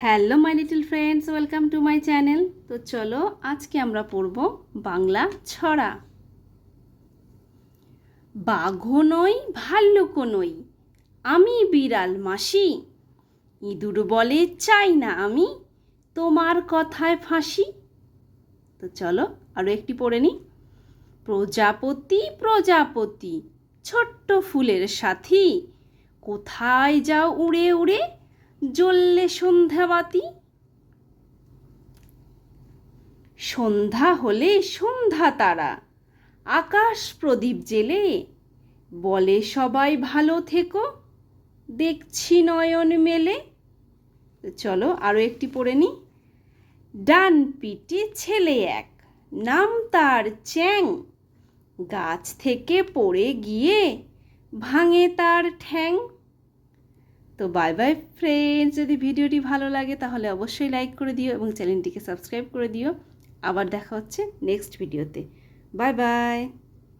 Hello my little friends welcome to my channel তো চলো, আজকে আমরা পড়ব বাংলা ছড়া। বাঘও নই, ভাল্লুক নই, আমি বিড়াল মাসি। ইঁদুর বলে, চাই না আমি, তোমার কথায় ফাঁসি। তো চলো আরও একটি পড়ে নিই। প্রজাপতি প্রজাপতি, ছোট্ট ফুলের সাথী, কোথায় যাও উড়ে উড়ে জ্বললে সন্ধ্যাবাতি সন্ধ্যা হলে সন্ধ্যা তারা। আকাশ প্রদীপ জেলে। বলে সবাই ভালো থেকো। দেখছি নয়ন মেলে। চলো আরও একটি পড়ে নিই ডান পিঠে ছেলে এক। নাম তার চ্যাং। গাছ থেকে পড়ে গিয়ে ভাঙে তার ঠ্যাং। তো বাই বাই ফ্রেন্ডস যদি ভিডিওটি ভালো লাগে, তাহলে অবশ্যই লাইক করে দিও এবং চ্যানেলটিকে সাবস্ক্রাইব করে দিও। আবার দেখা হচ্ছে নেক্সট ভিডিওতে বাই বাই